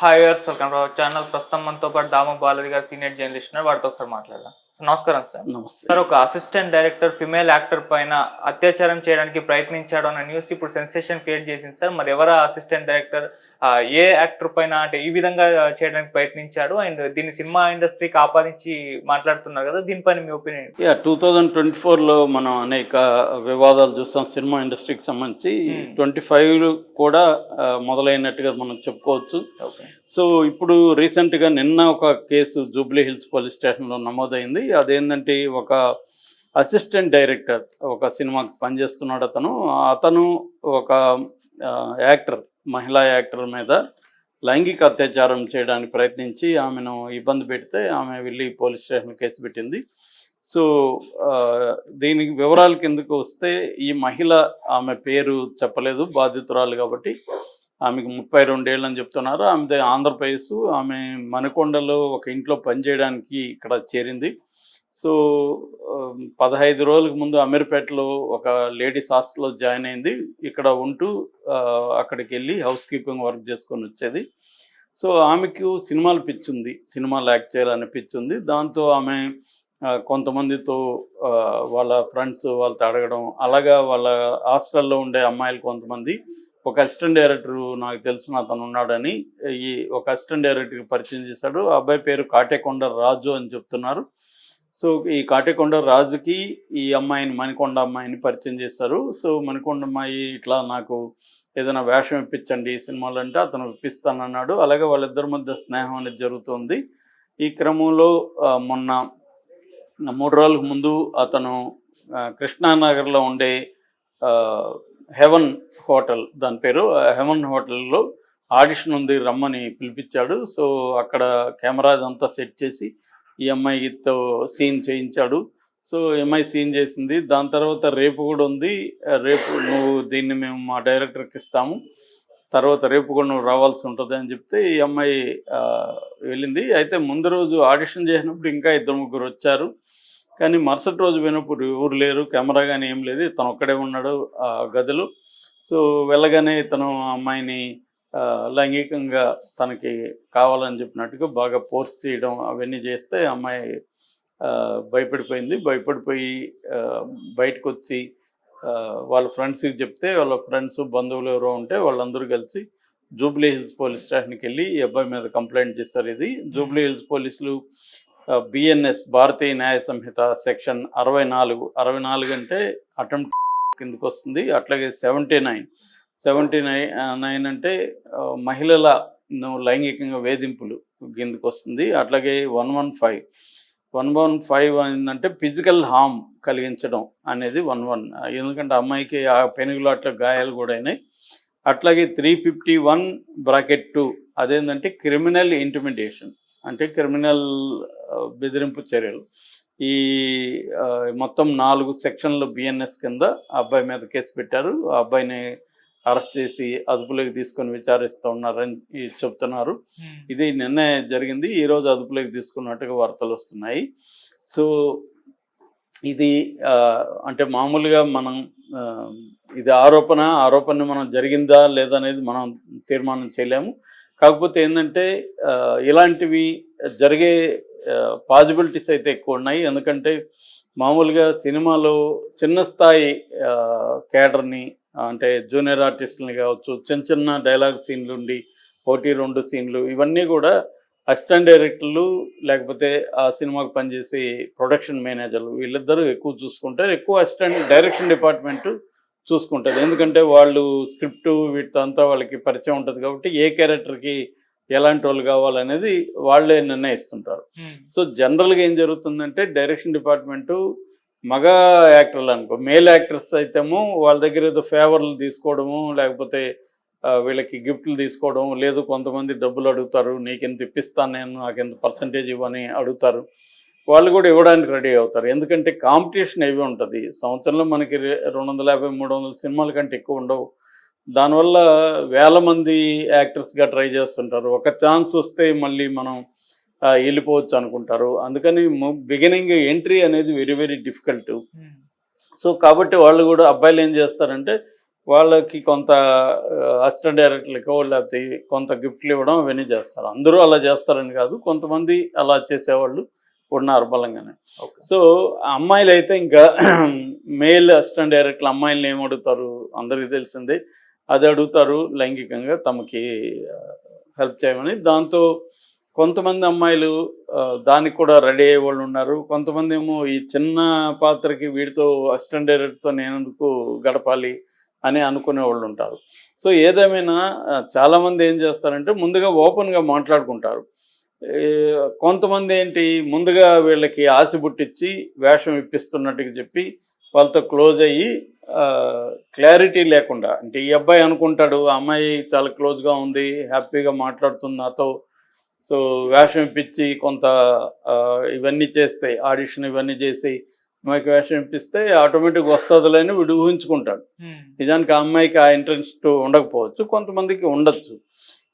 Hi welcome to channel. ప్రస్తుతం మనతో పాటు దామ బాలాజీ గారు సీనియర్ జర్నలిస్ట్ వాడితో ఒకసారి మాట్లాడదాం. నమస్కారం సార్. నమస్తే. సార్ ఒక అసిస్టెంట్ డైరెక్టర్ ఫిమేల్ యాక్టర్ పైన అత్యాచారం చేయడానికి ప్రయత్నించాడు అన్న న్యూస్ ఇప్పుడు సెన్సేషన్ క్రియేట్ చేసింది సార్. మరి ఎవరు అసిస్టెంట్ డైరెక్టర్ ఏ యాక్టర్ పైన అంటే ఈ విధంగా చేయడానికి ప్రయత్నించాడు? అండ్ దీన్ని సినిమా ఇండస్ట్రీకి ఆపాదించి మాట్లాడుతున్నారు కదా దీనిపైన మీ ఒపీనియన్ యా టూ థౌజండ్ ట్వంటీ ఫోర్లో మనం అనేక వివాదాలు చూస్తాం సినిమా ఇండస్ట్రీకి సంబంధించి. Hmm. ట్వంటీ ఫైవ్ కూడా మొదలైనట్టుగా మనం చెప్పుకోవచ్చు. సో ఇప్పుడు రీసెంట్గా నిన్న ఒక కేసు జూబ్లీ హిల్స్ పోలీస్ స్టేషన్లో నమోదైంది. అదేంటంటే ఒక అసిస్టెంట్ డైరెక్టర్ ఒక సినిమాకి పనిచేస్తున్నాడు అతను. అతను ఒక యాక్టర్ మహిళా యాక్టర్ మీద లైంగిక అత్యాచారం చేయడానికి ప్రయత్నించి ఆమెను ఇబ్బంది పెడితే ఆమె వెళ్ళి పోలీస్ స్టేషన్ కేసు పెట్టింది. సో దీనికి వివరాల కిందకు వస్తే ఈ మహిళ ఆమె పేరు చెప్పలేదు బాధితురాలు కాబట్టి ఆమెకు ముప్పై రెండేళ్ళు అని చెప్తున్నారు. ఆమె ఆంధ్రప్రదేశ్ ఆమె మనకొండలో ఒక ఇంట్లో పనిచేయడానికి ఇక్కడ చేరింది. సో పదహైదు రోజులకు ముందు అమీర్పేటలో ఒక లేడీస్ హాస్టల్లో జాయిన్ అయింది. ఇక్కడ ఉంటూ అక్కడికి వెళ్ళి హౌస్ కీపింగ్ వర్క్ చేసుకొని వచ్చేది. సో ఆమెకు సినిమాలు పిచ్చింది సినిమాలు యాక్ట్ చేయాలని పిచ్చింది దాంతో ఆమె కొంతమందితో వాళ్ళ ఫ్రెండ్స్ వాళ్ళతో అడగడం అలాగా వాళ్ళ హాస్టల్లో ఉండే అమ్మాయిలు కొంతమంది ఒక అసిస్టెంట్ డైరెక్టర్ నాకు తెలిసిన అతను ఉన్నాడని ఈ ఒక అసిస్టెంట్ డైరెక్టర్కి పరిచయం చేశాడు. ఆ అబ్బాయి పేరు కాటేకొండ రాజు అని చెప్తున్నారు. సో ఈ కాటేకొండ రాజుకి ఈ అమ్మాయిని మణికొండ అమ్మాయిని పరిచయం చేశారు సో మణికొండ అమ్మాయి ఇట్లా నాకు ఏదైనా వేషం ఇప్పించండి సినిమాలు అంటే అతను ఇప్పిస్తానన్నాడు. అలాగే వాళ్ళిద్దరి మధ్య స్నేహం అనేది జరుగుతుంది. ఈ క్రమంలో మొన్న మూడు రోజులకు ముందు అతను కృష్ణానగర్లో ఉండే హెవెన్ హోటల్ దాని పేరు ఆ హెవెన్ హోటల్లో ఆడిషన్ ఉంది రమ్మని పిలిపించాడు. సో అక్కడ కెమెరా అంతా సెట్ చేసి ఈ అమ్మాయితో సీన్ చేయించాడు. సో ఈ అమ్మాయి సీన్ చేసింది. దాని తర్వాత రేపు కూడా ఉంది. రేపు నువ్వు దీన్ని మేము మా డైరెక్టర్కి ఇస్తాము. తర్వాత రేపు కూడా నువ్వు రావాల్సి ఉంటుంది అని చెప్తే ఈ అమ్మాయి వెళ్ళింది. అయితే ముందు రోజు ఆడిషన్ చేసినప్పుడు ఇంకా ఇద్దరు ముగ్గురు వచ్చారు. కానీ మరుసటి రోజు పోయినప్పుడు ఎవరు లేరు. కెమెరా కానీ ఏం లేదు. తను ఒక్కడే ఉన్నాడు ఆ గదిలో. సో వెళ్ళగానే తను అమ్మాయిని లైంగికంగా తనకి కావాలని చెప్పినట్టుగా బాగా ఫోర్స్ చేయడం అవన్నీ చేస్తే అమ్మాయి భయపడిపోయింది. భయపడిపోయి బయటకు వచ్చి వాళ్ళ ఫ్రెండ్స్కి చెప్తే వాళ్ళ ఫ్రెండ్స్ బంధువులు ఎవరో ఉంటే వాళ్ళందరూ కలిసి జూబ్లీ హిల్స్ పోలీస్ స్టేషన్కి వెళ్ళి ఈ అబ్బాయి మీద కంప్లైంట్ చేస్తారు. ఇది జూబ్లీ హిల్స్ పోలీసులు బిఎన్ఎస్ భారతీయ న్యాయ సంహిత సెక్షన్ అరవై నాలుగు. అరవై నాలుగు అంటే అటెంప్ట్ కిందకు వస్తుంది అట్లాగే seventy nine. Seventy nine nine అంటే మహిళల లైంగికంగా వేధింపులు కిందకు వస్తుంది అట్లాగే one one five. One one five ఏంటంటే ఫిజికల్ హామ్ కలిగించడం అనేది వన్ వన్. ఎందుకంటే అమ్మాయికి ఆ పెనుగులు అట్లా గాయాలు కూడా అయినాయి. అట్లాగే three fifty one bracket two అదేంటంటే క్రిమినల్ ఇంటిమిడియేషన్ అంటే క్రిమినల్ బెదిరింపు చర్యలు. ఈ మొత్తం నాలుగు సెక్షన్లు బిఎన్ఎస్ కింద అబ్బాయి మీద కేసు పెట్టారు. ఆ అబ్బాయిని అరెస్ట్ చేసి అదుపులోకి తీసుకొని విచారిస్తూ ఉన్నారని చెప్తున్నారు. ఇది నిన్నే జరిగింది ఈరోజు అదుపులోకి తీసుకున్నట్టుగా వార్తలు వస్తున్నాయి. సో ఇది అంటే మామూలుగా మనం ఇది ఆరోపణ ఆరోపణ మనం జరిగిందా లేదా అనేది మనం తీర్మానం చేయలేము. కాకపోతే ఏంటంటే ఇలాంటివి జరిగే పాసిబిలిటీస్ అయితే ఎక్కువ ఉన్నాయి. ఎందుకంటే మామూలుగా సినిమాలో చిన్న స్థాయి కేడర్ని అంటే జూనియర్ ఆర్టిస్టులని కావచ్చు చిన్న చిన్న డైలాగ్ సీన్లు ఉండి ఒకటి రెండు సీన్లు ఇవన్నీ కూడా అసిస్టెంట్ డైరెక్టర్లు లేకపోతే ఆ సినిమాకి పనిచేసే ప్రొడక్షన్ మేనేజర్లు వీళ్ళిద్దరూ ఎక్కువ చూసుకుంటారు. ఎక్కువ అసిస్టెంట్ డైరెక్షన్ డిపార్ట్మెంట్ చూసుకుంటారు. ఎందుకంటే వాళ్ళు స్క్రిప్ట్ వీటితో అంతా వాళ్ళకి పరిచయం ఉంటుంది కాబట్టి ఏ క్యారెక్టర్కి ఎలాంటి వాళ్ళు కావాలనేది వాళ్ళే నిర్ణయిస్తుంటారు. సో జనరల్గా ఏం జరుగుతుందంటే డైరెక్షన్ డిపార్ట్మెంటు మగ యాక్టర్లు అనుకో మేల్ యాక్టర్స్ అయితేమో వాళ్ళ దగ్గర ఏదో ఫేవర్లు తీసుకోవడము లేకపోతే వీళ్ళకి గిఫ్ట్లు తీసుకోవడం లేదు కొంతమంది డబ్బులు అడుగుతారు నీకు ఎంత ఇప్పిస్తాను నేను నాకు ఎంత పర్సంటేజ్ ఇవ్వని అడుగుతారు. వాళ్ళు కూడా ఇవ్వడానికి రెడీ అవుతారు. ఎందుకంటే కాంపిటీషన్ ఏవి ఉంటుంది. సంవత్సరంలో మనకి రెండు వందల యాభై మూడు వందల సినిమాల కంటే ఎక్కువ ఉండవు. దానివల్ల వేల మంది యాక్టర్స్గా ట్రై చేస్తుంటారు. ఒక ఛాన్స్ వస్తే మళ్ళీ మనం వెళ్ళిపోవచ్చు అనుకుంటారు. అందుకని బిగినింగ్ ఎంట్రీ అనేది వెరీ వెరీ డిఫికల్ట్ సో కాబట్టి వాళ్ళు కూడా అబ్బాయిలు ఏం చేస్తారంటే వాళ్ళకి కొంత అసిస్టెంట్ డైరెక్టర్లకో లేకపోతే కొంత గిఫ్ట్లు ఇవ్వడం అవన్నీ చేస్తారు. అందరూ అలా చేస్తారని కాదు కొంతమంది అలా చేసేవాళ్ళు ఉన్నారు బలంగానే. సో అమ్మాయిలు అయితే ఇంకా మేల్ అసిస్టెంట్ డైరెక్టర్లు అమ్మాయిలను ఏం అడుగుతారు? అందరికీ తెలిసిందే. అది అడుగుతారు లైంగికంగా తమకి హెల్ప్ చేయమని. దాంతో కొంతమంది అమ్మాయిలు దానికి కూడా రెడీ అయ్యే వాళ్ళు ఉన్నారు. కొంతమంది ఏమో ఈ చిన్న పాత్రకి వీడితో అసిస్టెంట్ డైరెక్టర్తో గడపాలి అని అనుకునే వాళ్ళు ఉంటారు. సో ఏదేమైనా చాలామంది ఏం చేస్తారంటే ముందుగా ఓపెన్గా మాట్లాడుకుంటారు. కొంతమంది ఏంటి ముందుగా వీళ్ళకి ఆశ పుట్టించి వేషం ఇప్పిస్తున్నట్టుగా చెప్పి వాళ్ళతో క్లోజ్ అయ్యి క్లారిటీ లేకుండా అంటే ఈ అబ్బాయి అనుకుంటాడు ఆ అమ్మాయి చాలా క్లోజ్గా ఉంది హ్యాపీగా మాట్లాడుతుంది నాతో సో వేషం ఇప్పించి కొంత ఇవన్నీ చేస్తే ఆడిషన్ ఇవన్నీ చేసి అమ్మాయికి వేషం ఇప్పిస్తే ఆటోమేటిక్ వస్తుందిలేని వీడు ఊహించుకుంటాడు. నిజానికి ఆ అమ్మాయికి ఆ ఇంట్రెస్ట్ ఉండకపోవచ్చు కొంతమందికి ఉండొచ్చు.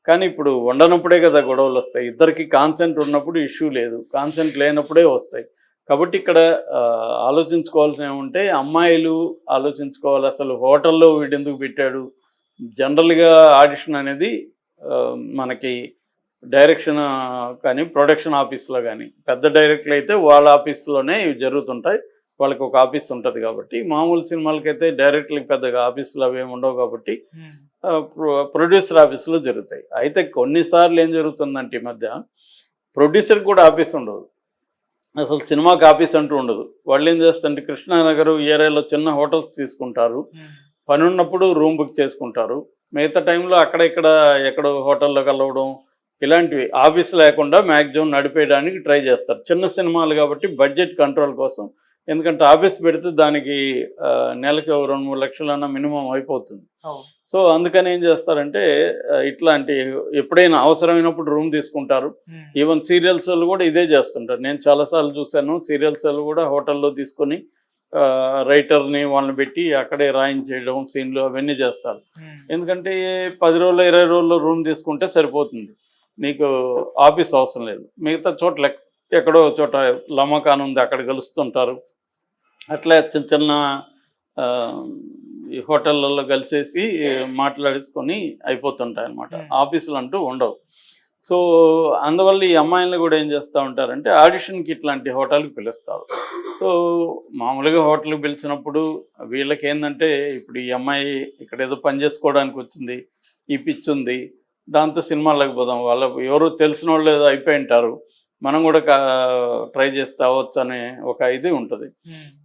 కానీ ఇప్పుడు ఉండనప్పుడే కదా గొడవలు వస్తాయి. ఇద్దరికి కాన్సెంట్ ఉన్నప్పుడు ఇష్యూ లేదు. కాన్సెంట్ లేనప్పుడే వస్తాయి. కాబట్టి ఇక్కడ ఆలోచించుకోవాల్సిన ఏమంటే అమ్మాయిలు ఆలోచించుకోవాలి. అసలు హోటల్లో వీడు ఎందుకు పెట్టాడు? జనరల్గా ఆడిషన్ అనేది మనకి డైరెక్షన్ కానీ ప్రొడక్షన్ ఆఫీస్లో కానీ పెద్ద డైరెక్టర్లు అయితే వాళ్ళ ఆఫీస్లోనే ఇవి జరుగుతుంటాయి. వాళ్ళకి ఒక ఆఫీస్ ఉంటుంది కాబట్టి మామూలు సినిమాలకైతే డైరెక్టర్లకు పెద్దగా ఆఫీసులు అవి ఏమి ఉండవు కాబట్టి ప్రొడ్యూసర్ ఆఫీసులో జరుగుతాయి. అయితే కొన్నిసార్లు ఏం జరుగుతుందంటే ఈ మధ్య ప్రొడ్యూసర్కి కూడా ఆఫీస్ ఉండదు. అసలు సినిమాకి ఆఫీస్ అంటూ ఉండదు. వాళ్ళు ఏం చేస్తారంటే కృష్ణానగర్ ఏరియాలో చిన్న హోటల్స్ తీసుకుంటారు. పని ఉన్నప్పుడు రూమ్ బుక్ చేసుకుంటారు. మిగతా టైంలో అక్కడ ఇక్కడ ఎక్కడో హోటల్లో కలవడం ఇలాంటివి ఆఫీస్ లేకుండా మ్యాక్సిమం నడిపేయడానికి ట్రై చేస్తారు. చిన్న సినిమాలు కాబట్టి బడ్జెట్ కంట్రోల్ కోసం. ఎందుకంటే ఆఫీస్ పెడితే దానికి నెలకి రెండు మూడు లక్షలన్నా మినిమం అయిపోతుంది. సో అందుకని ఏం చేస్తారంటే ఇట్లాంటి ఎప్పుడైనా అవసరమైనప్పుడు రూమ్ తీసుకుంటారు. ఈవెన్ సీరియల్స్ వాళ్ళు కూడా ఇదే చేస్తుంటారు. నేను చాలాసార్లు చూశాను సీరియల్స్ కూడా హోటల్లో తీసుకొని రైటర్ని వాళ్ళని పెట్టి అక్కడే రాయించేయడం సీన్లు అవన్నీ చేస్తారు. ఎందుకంటే పది రోజులు ఇరవై రోజుల్లో రూమ్ తీసుకుంటే సరిపోతుంది. నీకు ఆఫీస్ అవసరం లేదు. మిగతా చోట్ల ఎక్- ఎక్కడో చోట లమ్మకాన్ ఉంది అక్కడ కలుస్తుంటారు. అట్లా చిన్న చిన్న ఈ హోటళ్ళల్లో కలిసేసి మాట్లాడేసుకొని అయిపోతుంటాయి అనమాట. ఆఫీసులు అంటూ ఉండవు. సో అందువల్ల ఈ అమ్మాయిలను కూడా ఏం చేస్తూ ఉంటారంటే ఆడిషన్కి ఇట్లాంటి హోటల్కి పిలుస్తారు. సో మామూలుగా హోటల్కి పిలిచినప్పుడు వీళ్ళకి ఏంటంటే ఇప్పుడు ఈ అమ్మాయి ఇక్కడ ఏదో పని చేసుకోవడానికి వచ్చింది ఈ పిచ్చి ఉంది దాంతో సినిమాలకు పోదాం. వాళ్ళ ఎవరు తెలిసిన వాళ్ళు ఏదో అయిపోయి ఉంటారు. మనం కూడా ట్రై చేస్తే అవ్వచ్చు అనే ఒక ఇది ఉంటుంది.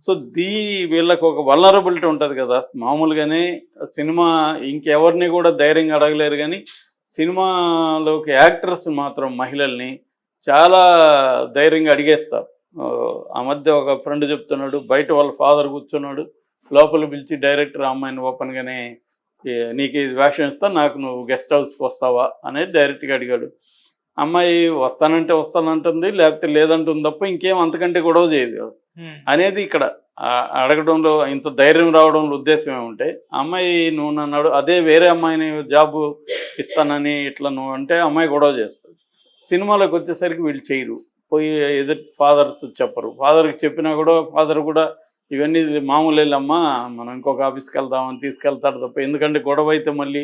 సో దీ వీళ్ళకి ఒక వల్నరబిలిటీ ఉంటుంది కదా. మామూలుగానే సినిమా ఇంకెవరిని కూడా ధైర్యంగా అడగలేరు కానీ సినిమాలోకి యాక్టర్స్ మాత్రం మహిళల్ని చాలా ధైర్యంగా అడిగేస్తారు. ఆ, మధ్య ఒక ఫ్రెండ్ చెప్తున్నాడు బయట వాళ్ళ ఫాదర్ కూర్చున్నాడు లోపల పిలిచి డైరెక్టర్ అమ్మాయిని ఓపెన్గానే "ఏ, నీకు ఇది వేషం ఇస్తా నాకు నువ్వు గెస్ట్ హౌస్కి వస్తావా అనేది డైరెక్ట్గా అడిగాడు. అమ్మాయి వస్తానంటే వస్తానంటుంది లేకపోతే లేదంటుంది తప్ప ఇంకేం అంతకంటే గొడవ చేయదు అనేది ఇక్కడ అడగడంలో ఇంత ధైర్యం రావడంలో ఉద్దేశం ఏమంటే అమ్మాయి నువ్వు నన్ను అదే వేరే అమ్మాయిని జాబ్ ఇస్తానని ఇట్లా నువ్వు అంటే అమ్మాయి గొడవ చేస్తుంది. సినిమాలోకి వచ్చేసరికి వీళ్ళు చేయరు. పోయి ఎదురు ఫాదర్తో చెప్పరు. ఫాదర్కి చెప్పినా కూడా ఫాదర్ కూడా ఇవన్నీ మామూలేలమ్మా మనం ఇంకొక ఆఫీస్కి వెళ్దామని తీసుకెళ్తాడు తప్ప. ఎందుకంటే గొడవ అయితే మళ్ళీ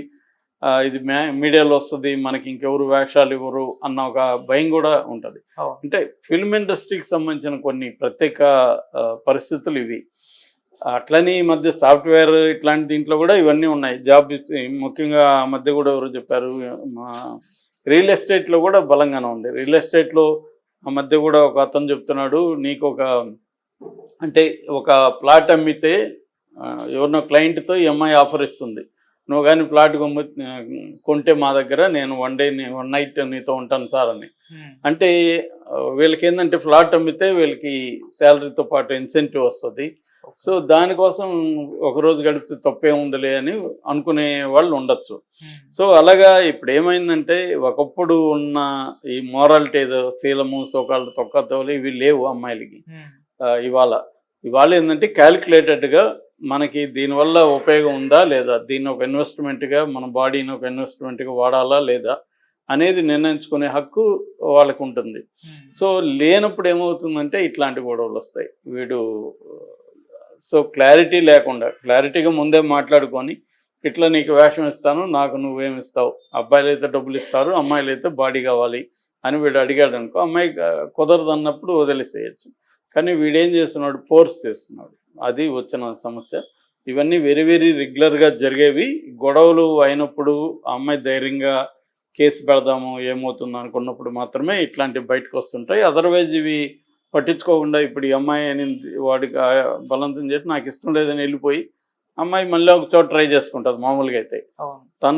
ఇది మీడియాలో వస్తుంది మనకి ఇంకెవరు వేషాలు ఇవ్వరు అన్న ఒక భయం కూడా ఉంటుంది. అంటే ఫిల్మ్ ఇండస్ట్రీకి సంబంధించిన కొన్ని ప్రత్యేక పరిస్థితులు ఇవి. అట్లని ఈ మధ్య సాఫ్ట్వేర్ ఇట్లాంటి దీంట్లో కూడా ఇవన్నీ ఉన్నాయి. జాబ్ ముఖ్యంగా ఆ మధ్య కూడా ఎవరు చెప్పారు మా రియల్ ఎస్టేట్లో కూడా బలంగానే ఉంది. రియల్ ఎస్టేట్లో ఆ మధ్య కూడా ఒక అతను చెప్తున్నాడు నీకు ఒక అంటే ఒక ప్లాట్ అమ్మితే ఎవరినో క్లయింట్తో అమ్మాయి ఆఫర్ ఇస్తుంది. నువ్వు కానీ ప్లాట్ కొమ్ము కొంటే మా దగ్గర నేను వన్ డే వన్ నైట్ నీతో ఉంటాను సార్ అని. అంటే వీళ్ళకి ఏంటంటే ఫ్లాట్ అమ్మితే వీళ్ళకి శాలరీతో పాటు ఇన్సెంటివ్ వస్తుంది. సో దానికోసం ఒక రోజు గడిపితే తప్పే ఉందిలే అని అనుకునే వాళ్ళు ఉండొచ్చు. సో అలాగా ఇప్పుడు ఏమైందంటే ఒకప్పుడు ఉన్న ఈ మోరాలిటీ ఏదో శీలము సోకాళ్ళు తొక్కతోలు ఇవి లేవు అమ్మాయిలకి. ఇవాళ. ఇవాళ ఏంటంటే క్యాలిక్యులేటెడ్గా మనకి దీనివల్ల ఉపయోగం ఉందా లేదా? దీన్ని ఒక ఇన్వెస్ట్మెంట్గా మన బాడీని ఒక ఇన్వెస్ట్మెంట్గా వాడాలా లేదా? అనేది నిర్ణయించుకునే హక్కు వాళ్ళకు ఉంటుంది సో లేనప్పుడు ఏమవుతుందంటే ఇట్లాంటి గొడవలు వస్తాయి. వీడు సో క్లారిటీ లేకుండా క్లారిటీగా ముందే మాట్లాడుకొని ఇట్లా నీకు వేషం ఇస్తాను నాకు నువ్వేమి ఇస్తావు? అబ్బాయిలు అయితే డబ్బులు ఇస్తారు అమ్మాయిలు అయితే బాడీ కావాలి అని వీడు అడిగాడు అనుకో అమ్మాయి కుదరదు అన్నప్పుడు వదిలేసేయచ్చు. కానీ వీడేం చేస్తున్నాడు? ఫోర్స్ చేస్తున్నాడు. అది వచ్చిన సమస్య. ఇవన్నీ వెరీ వెరీ రెగ్యులర్గా జరిగేవి. గొడవలు అయినప్పుడు ఆ అమ్మాయి ధైర్యంగా కేసు పెడదాము ఏమవుతుందో అనుకున్నప్పుడు మాత్రమే ఇట్లాంటివి బయటకు వస్తుంటాయి. అదర్వైజ్ ఇవి పట్టించుకోకుండా ఇప్పుడు ఈ అమ్మాయి అనింది వాడికి బలవంతం చేసి నాకు ఇష్టం లేదని వెళ్ళిపోయి అమ్మాయి మళ్ళీ ఒక చోట ట్రై చేసుకుంటుంది మామూలుగా అయితే. తను